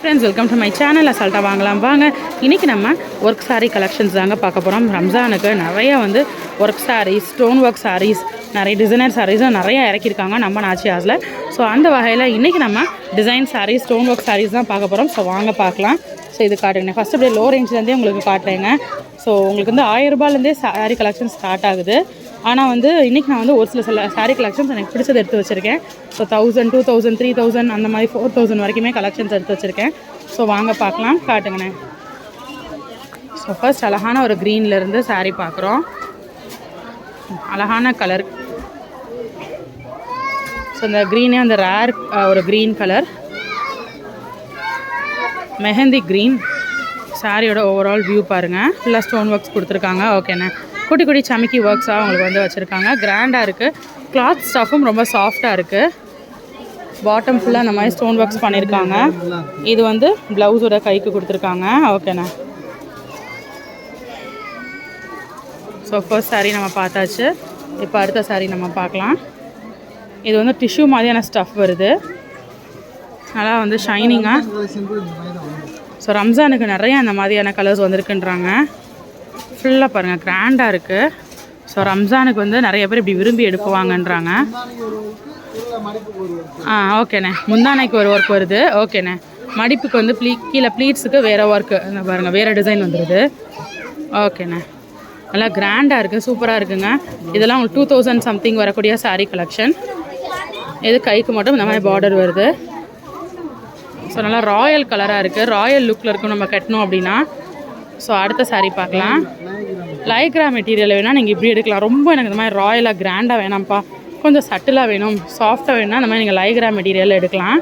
Friends welcome to my channel அசால்ட்டாக வாங்கலாம். வாங்க இன்றைக்கி நம்ம ஒர்க் சாரீ கலெக்ஷன்ஸ் தாங்க பார்க்க போகிறோம் ரம்ஜானுக்கு நிறைய வந்து work sarees stone work sarees நிறைய டிசைனர் சாரீஸும் நிறையா இறக்கியிருக்காங்க நம்ம நாச்சியாஸில் ஸோ அந்த வகையில் இன்றைக்கி நம்ம design sarees stone work sarees தான் பார்க்க போகிறோம் ஸோ வாங்க பார்க்கலாம். ஸோ இது காட்டுங்க. ஃபஸ்ட் அப்படியே லோ ரேஞ்ச்லேருந்தே உங்களுக்கு காட்டுறேங்க. ஸோ உங்களுக்கு வந்து ஆயிரம் ரூபாயிலேருந்தே saree கலெக்ஷன் ஸ்டார்ட் ஆகுது. ஆனால் வந்து இன்றைக்கி நான் வந்து ஒரு சில சில சாரீ கலெக்ஷன்ஸ் எனக்கு பிடிச்சது எடுத்து வச்சுருக்கேன். So thousand two thousand three thousand அந்த மாதிரி ஃபோர் தௌசண்ட் வரைக்குமே கலெக்ஷன்ஸ் எடுத்து வச்சுருக்கேன். ஸோ வாங்க பார்க்கலாம். காட்டுங்கண்ணே. ஸோ ஃபர்ஸ்ட் அழகான ஒரு க்ரீன்லேருந்து இருந்து பார்க்குறோம். அழகான கலர் ஸோ இந்த க்ரீனே அந்த ரேர் ஒரு க்ரீன் கலர் மெஹந்தி க்ரீன் சாரியோட ஓவரால் வியூ பாருங்கள் ஃபுல்லாக ஸ்டோன் ஒர்க்ஸ் கொடுத்துருக்காங்க. ஓகேண்ணே குட்டி குட்டி சமிக்கி ஒர்க்ஸாக அவங்களுக்கு வந்து வச்சுருக்காங்க. கிராண்டாக இருக்குது கிளாத் ஸ்டஃப்பும் ரொம்ப சாஃப்டாக இருக்குது பாட்டம் ஃபுல்லாக அந்த மாதிரி ஸ்டோன் ஒர்க்ஸ் பண்ணியிருக்காங்க இது வந்து ப்ளவுஸோட கைக்கு கொடுத்துருக்காங்க. ஓகேண்ணா ஸோ ஃபர்ஸ்ட் சாரீ நம்ம பார்த்தாச்சு. இப்போ அடுத்த சாரீ நம்ம பார்க்கலாம். இது வந்து டிஷ்யூ மாதிரியான ஸ்டஃப் வருது. நல்லா வந்து ஷைனிங்காக ஸோ ரம்ஜானுக்கு நிறைய அந்த மாதிரியான கலர்ஸ் வந்திருக்குன்றாங்க. ஃபுல்லாக பாருங்கள் கிராண்டாக இருக்குது ஸோ ரம்ஜானுக்கு வந்து நிறைய பேர் இப்படி விரும்பி எடுக்குவாங்கன்றாங்க. ஆ ஓகேண்ணே. முந்தானைக்கு ஒரு ஒர்க் வருது. ஓகேண்ணே. மடிப்புக்கு வந்து ப்ளீ கீழே ப்ளீட்ஸுக்கு வேறு ஒர்க்கு பாருங்கள் வேறு டிசைன் வந்துடுது ஓகேண்ணே. நல்லா கிராண்டாக இருக்குது சூப்பராக இருக்குங்க. இதெல்லாம் உங்களுக்கு டூ தௌசண்ட் சம்திங் வரக்கூடிய சாரீ கலெக்ஷன் இது கைக்கு மட்டும் இந்த மாதிரி பார்டர் வருது. ஸோ நல்லா ராயல் கலராக இருக்குது ராயல் லுக்கில் இருக்கும் நம்ம கட்டணும் அப்படின்னா. ஸோ அடுத்த சாரீ பார்க்கலாம். லைக்ரா மெட்டீரியல் வேணால் நீங்கள் இப்படி எடுக்கலாம். ரொம்ப எனக்கு இந்த மாதிரி ராயலாக கிராண்டாக வேணாம்ப்பா. கொஞ்சம் சட்டிலாக வேணும் சாஃப்டாக வேணும்னா அந்த மாதிரி நீங்கள் லைக்ரா மெட்டீரியல் எடுக்கலாம்.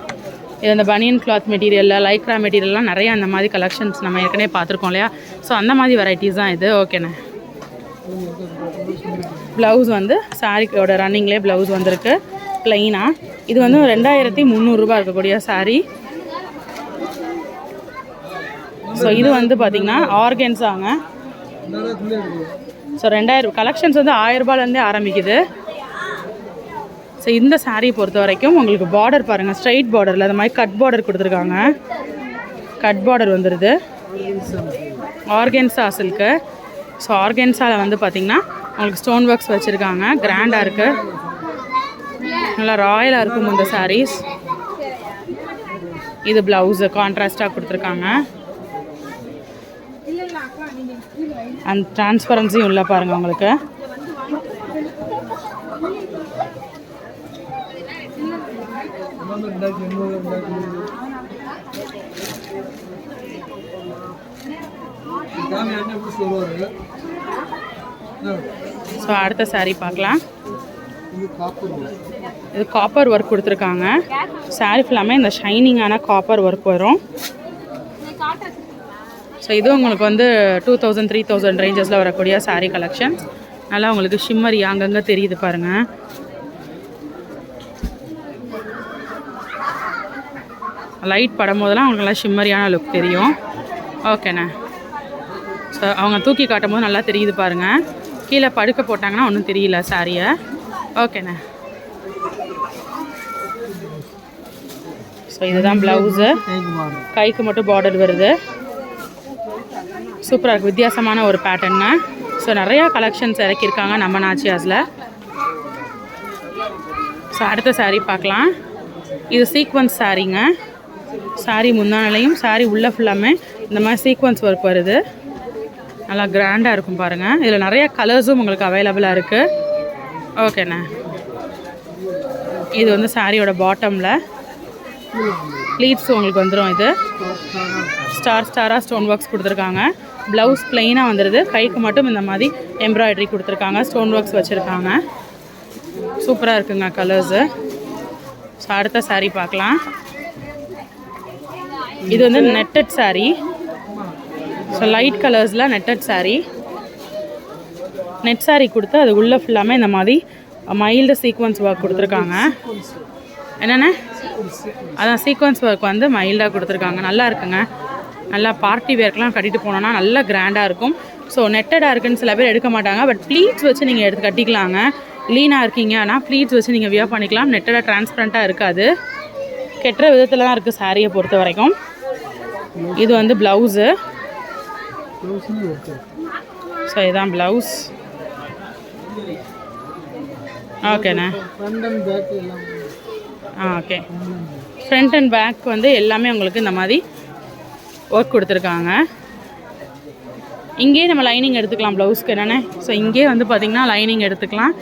இது அந்த பனியன் கிளாத் மெட்டீரியலில் லைக்ரா மெட்டீரியல்லாம் நிறையா அந்த மாதிரி கலெக்ஷன்ஸ் நம்ம ஏற்கனவே பார்த்துருக்கோம் இல்லையா? ஸோ அந்த மாதிரி வெரைட்டிஸ் தான் இது. ஓகேண்ணே ப்ளவுஸ் வந்து சாரிக்கோட ரன்னிங்லேயே ப்ளவுஸ் வந்திருக்கு. ப்ளைனாக இது வந்து ரெண்டாயிரத்தி முந்நூறுரூபா இருக்கக்கூடிய சாரீ ஸோ இது வந்து பார்த்திங்கன்னா ஆர்கன்ஸாங்க ஸோ ரெண்டாயிரம் கலெக்ஷன்ஸ் வந்து ஆயிரம் ரூபாயிலேருந்தே ஆரம்பிக்குது. ஸோ இந்த சாரீ பொறுத்த வரைக்கும் உங்களுக்கு பார்டர் பாருங்கள் ஸ்ட்ரைட் பார்டரில் அந்த மாதிரி கட் பார்டர் கொடுத்துருக்காங்க. கட் பார்டர் வந்துடுது ஆர்கென்சா சில்க்கு ஸோ ஆர்கென்சாவில் வந்து பார்த்திங்கன்னா உங்களுக்கு ஸ்டோன் ஒர்க்ஸ் வச்சுருக்காங்க. கிராண்டாக இருக்குது நல்லா ராயலாக இருக்கும் இந்த சாரீஸ் இது ப்ளவுஸு கான்ட்ராஸ்டாக கொடுத்துருக்காங்க. அண்ட் டிரான்ஸ்பரன்சியும் உள்ள பாருங்க உங்களுக்கு. ஸோ அடுத்த saree பார்க்கலாம். இது காப்பர் ஒர்க் கொடுத்துருக்காங்க. Saree ஃபுல்லாமே இந்த ஷைனிங்கான காப்பர் ஒர்க் வரும். ஸோ இது உங்களுக்கு வந்து டூ தௌசண்ட் த்ரீ தௌசண்ட் ரேஞ்சஸில் வரக்கூடிய saree கலெக்ஷன் நல்லா உங்களுக்கு ஷிம்மரி அங்கங்கே தெரியுது பாருங்கள் லைட் படும் போதெல்லாம் உங்களுக்கு நல்லா ஷிம்மரியான லுக் தெரியும். ஓகேண்ணே ஸோ அவங்க தூக்கி காட்டும் போது நல்லா தெரியுது பாருங்கள் கீழே படுக்க போட்டாங்கன்னா ஒன்றும் தெரியல சாரியை ஓகேண்ணே ஸோ இதுதான் ப்ளவுஸு கைக்கு மட்டும் பார்டர் வருது. சூப்பராக இருக்குது வித்தியாசமான ஒரு பேட்டர்னு ஸோ நிறையா கலெக்ஷன்ஸ் இறக்கியிருக்காங்க நம்ம நாச்சியாஸில் ஸோ அடுத்த சாரீ பார்க்கலாம். இது சீக்வன்ஸ் சாரீங்க சாரீ முந்தானிலையும் சாரீ உள்ளே ஃபுல்லாமே இந்த மாதிரி சீக்வன்ஸ் ஒர்க் வருது. நல்லா கிராண்டாக இருக்கும் பாருங்கள் இதில் நிறையா கலர்ஸும் உங்களுக்கு அவைலபிளாக இருக்குது ஓகேண்ணே இது வந்து சாரியோட பாட்டமில் ப்ளீட்ஸ் உங்களுக்கு வந்துடும் இது. ஸ்டார் ஸ்டாராக ஸ்டோன் ஒர்க்ஸ் கொடுத்துருக்காங்க. ப்ளவுஸ் ப்ளெயினாக வந்துடுது கைக்கு மட்டும் இந்த மாதிரி எம்ப்ராய்டரி கொடுத்துருக்காங்க. ஸ்டோன் ஒர்க்ஸ் வச்சுருக்காங்க. சூப்பராக இருக்குங்க கலர்ஸு ஸோ அடுத்த சாரீ பார்க்கலாம். இது வந்து நெட்டட் சாரீ ஸோ லைட் கலர்ஸில் நெட்டட் சாரீ நெட் சாரீ கொடுத்து அது உள்ளே ஃபுல்லாமே இந்த மாதிரி மைல்டு சீக்வன்ஸ் ஒர்க் கொடுத்துருக்காங்க. என்னென்ன? அதான் சீக்வன்ஸ் ஒர்க் வந்து மைல்டாக கொடுத்துருக்காங்க. நல்லா இருக்குங்க. நல்லா பார்ட்டி வேர்க்கெலாம் கட்டிட்டு போனோன்னா நல்லா கிராண்டாக இருக்கும். ஸோ நெட்டடாக இருக்குன்னு சில பேர் எடுக்க மாட்டாங்க. பட் ப்ளீட்ஸ் வச்சு நீங்கள் எடுத்து கட்டிக்கலாங்க. லீனாக இருக்கீங்க ஆனால் ப்ளீட்ஸ் வச்சு நீங்கள் வியர் பண்ணிக்கலாம். நெட்டடாக டிரான்ஸ்பரண்ட்டாக இருக்காது. கெட்டுற விதத்தில் தான் இருக்குது சாரியை பொறுத்த வரைக்கும். இது வந்து ப்ளவுஸு ஸோ இதுதான் ப்ளவுஸ் ஓகேண்ணே ஆ ஓகே ஃப்ரண்ட் அண்ட் பேக் வந்து எல்லாமே உங்களுக்கு இந்த மாதிரி ஒர்க் கொடுத்துருக்காங்க. இங்கேயே நம்ம லைனிங் எடுத்துக்கலாம் ப்ளவுஸ்க்கு என்னென்ன. ஸோ இங்கேயே வந்து பார்த்திங்கன்னா லைனிங் எடுத்துக்கலாம்.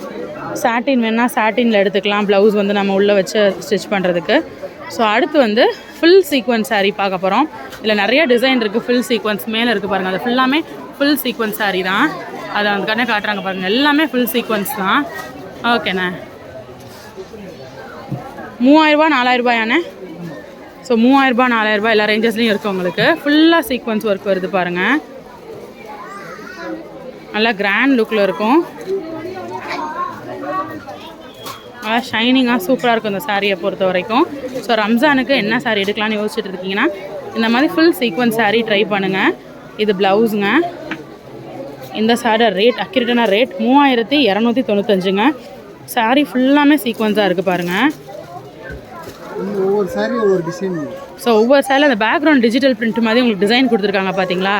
சாட்டின் வேணால் சாட்டினில் எடுத்துக்கலாம் ப்ளவுஸ் வந்து நம்ம உள்ளே வச்சு ஸ்டிச் பண்ணுறதுக்கு ஸோ அடுத்து வந்து ஃபுல் சீக்வன்ஸ் சாரீ பார்க்க போகிறோம் இதில் நிறைய டிசைன் இருக்குது ஃபுல் சீக்வன்ஸ் மேலே இருக்குது பாருங்கள் அது ஃபுல்லாமே ஃபுல் சீக்வன்ஸ் சாரீ தான். அதை அந்த கண்ணை காட்டுறாங்க பாருங்கள் எல்லாமே ஃபுல் சீக்வன்ஸ் தான். ஓகேண்ணே மூவாயிரரூபா நாலாயிரரூபாயாண்ணே ஸோ மூவாயிரரூபா நாலாயிரரூபா எல்லா ரேஞ்சஸ்லையும் இருக்குது உங்களுக்கு. ஃபுல்லாக சீக்வன்ஸ் ஒர்க் வருது பாருங்கள் நல்லா கிராண்ட் லுக்கில் இருக்கும். நல்லா ஷைனிங்காக சூப்பராக இருக்கும் இந்த சாரியை பொறுத்த வரைக்கும். ஸோ ரம்ஜானுக்கு என்ன சாரி எடுக்கலாம்னு யோசிச்சுட்டு இருக்கீங்கன்னா இந்த மாதிரி ஃபுல் சீக்வன்ஸ் சாரீ ட்ரை பண்ணுங்கள் இது ப்ளவுஸுங்க இந்த சாரோட ரேட் அக்யூரேட்டான ரேட் மூவாயிரத்தி இரநூத்தி தொண்ணூத்தஞ்சுங்க. சாரீ ஃபுல்லாமே சீக்வன்ஸாக இருக்குது பாருங்கள் ஒவ்வொரு saree ஒவ்வொரு டிசைன் ஸோ ஒவ்வொரு சாரியில் அந்த பேக்ரவுண்ட் டிஜிட்டல் பிரிண்ட் மாதிரி உங்களுக்கு டிசைன் கொடுத்துருக்காங்க பார்த்தீங்களா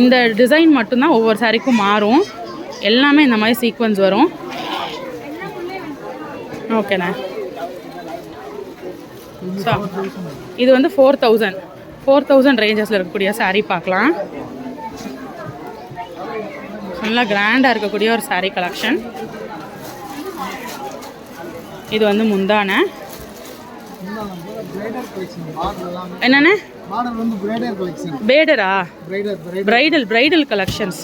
இந்த டிசைன் மட்டும்தான் ஒவ்வொரு சாரிக்கும் மாறும். எல்லாமே இந்த மாதிரி சீக்வன்ஸ் வரும். ஓகேண்ணா ஸோ இது வந்து ஃபோர் தௌசண்ட் ஃபோர் தௌசண்ட் ரேஞ்சஸில் இருக்கக்கூடிய saree பார்க்கலாம். நல்லா கிராண்டாக இருக்கக்கூடிய ஒரு saree கலெக்ஷன் இது வந்து முந்தானை. என்னென்ன பேடரா பிரைடல் பிரைடல் கலெக்ஷன்ஸ்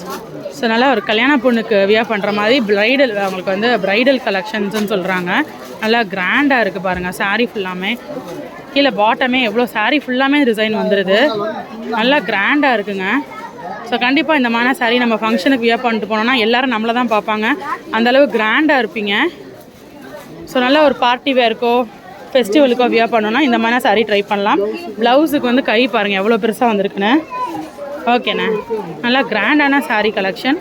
ஸோ நல்லா ஒரு கல்யாண பொண்ணுக்கு வியா பண்ணுற மாதிரி பிரைடல் அவங்களுக்கு வந்து பிரைடல் கலெக்ஷன்ஸ்னு சொல்கிறாங்க நல்லா கிராண்டாக இருக்குது பாருங்கள் சாரீ ஃபுல்லாமே கீழே பாட்டமே எவ்வளோ சாரீ ஃபுல்லாமே டிசைன் வந்துடுது நல்லா கிராண்டாக இருக்குங்க. ஸோ கண்டிப்பாக இந்த மாதிரி சாரீ நம்ம ஃபங்க்ஷனுக்கு வியர் பண்ணிட்டு போனோம்னா எல்லாரும் நம்மளை தான் பார்ப்பாங்க. அந்தளவு கிராண்டாக இருப்பீங்க. ஸோ நல்லா ஒரு பார்ட்டி வேர்க்கோ ஃபெஸ்டிவலுக்கோ வியா பண்ணோன்னா இந்த மாதிரி saree ட்ரை பண்ணலாம். ப்ளவுஸுக்கு வந்து கை பாருங்கள் எவ்வளோ பெருசாக வந்திருக்குன்னு. ஓகேண்ணே நல்லா கிராண்டான சாரீ கலெக்ஷன்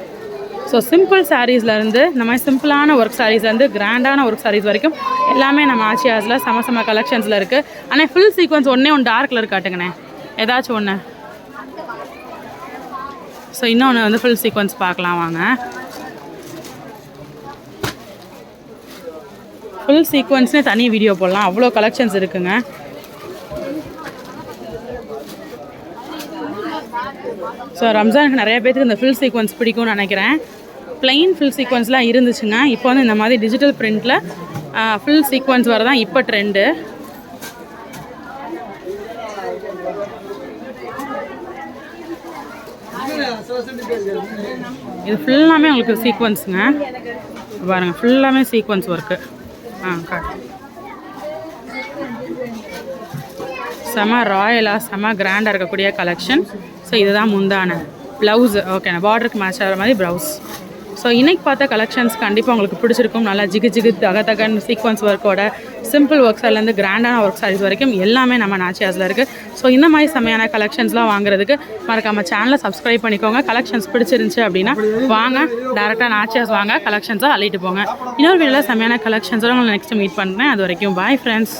ஸோ சிம்பிள் சாரீஸ்லேருந்து இந்த மாதிரி சிம்பிளான ஒர்க் சாரீஸ்லேருந்து கிராண்டான ஒர்க் சாரீஸ் வரைக்கும் எல்லாமே நம்ம ஆச்சியாஸில் சம சம கலெக்ஷன்ஸில் இருக்குது ஆனால் ஃபுல் சீக்வன்ஸ் ஒன்றே ஒன்று டார்க் கலர் காட்டுங்கண்ணே ஏதாச்சும் ஒன்று ஸோ இன்னொன்று வந்து ஃபுல் சீக்வன்ஸ் பார்க்கலாம் வாங்க. ஃபுல் சீக்வன்ஸ்னே தனி வீடியோ போடலாம். அவ்வளோ கலெக்ஷன்ஸ் இருக்குங்க. ஸோ ரம்ஜானுக்கு நிறைய பேருக்கு இந்த ஃபில் சீக்வன்ஸ் பிடிக்கும்னு நினைக்கிறேன். பிளெயின் ஃபில் சீக்வன்ஸ்லாம் இருந்துச்சுங்க. இப்போ வந்து இந்த மாதிரி டிஜிட்டல் பிரிண்டில் ஃபுல் சீக்வன்ஸ் வரதான் இப்போ ட்ரெண்டு இது ஃபுல்லாமே உங்களுக்கு சீக்வன்ஸுங்க பாருங்கள் ஃபுல்லாமே சீக்வன்ஸ் ஒர்க்கு செம ராயலாக செம கிராண்டாக இருக்கக்கூடிய கலெக்ஷன் ஸோ இதுதான் முந்தான. ப்ளவுஸ் ஓகேண்ணா பார்டருக்கு மேட்ச் ஆகிற மாதிரி ப்ளவுஸ் ஸோ இன்றைக்கி பார்த்த கலெக்ஷன்ஸ் கண்டிப்பாக உங்களுக்கு பிடிச்சிருக்கும். நல்லா ஜிகு ஜிகு தக தகன் சீக்வன்ஸ் ஒர்க்கோட சிம்பிள் ஒர்க் சாரிலேருந்து கிராண்டான ஒர்க் சாரீஸ் வரைக்கும் எல்லாமே நம்ம நாச்சியாஸில் இருக்குது ஸோ இந்த மாதிரி செம்மையான கலெக்ஷன்ஸ்லாம் வாங்குறதுக்கு மறக்காம சேனலை சப்ஸ்கிரைப் பண்ணிக்கோங்க. கலெக்ஷன்ஸ் பிடிச்சிருந்துச்சு அப்படின்னா வாங்க டேரெக்டாக நாச்சியாஸ் வாங்க கலெக்ஷன்ஸாக அள்ளிட்டு போங்க. இன்னொரு வீடியோவில் செம்மையான கலெக்ஷன்ஸோட உங்களை நெக்ஸ்ட் மீட் பண்ணுறேன் அது வரைக்கும் பாய் ஃப்ரெண்ட்ஸ்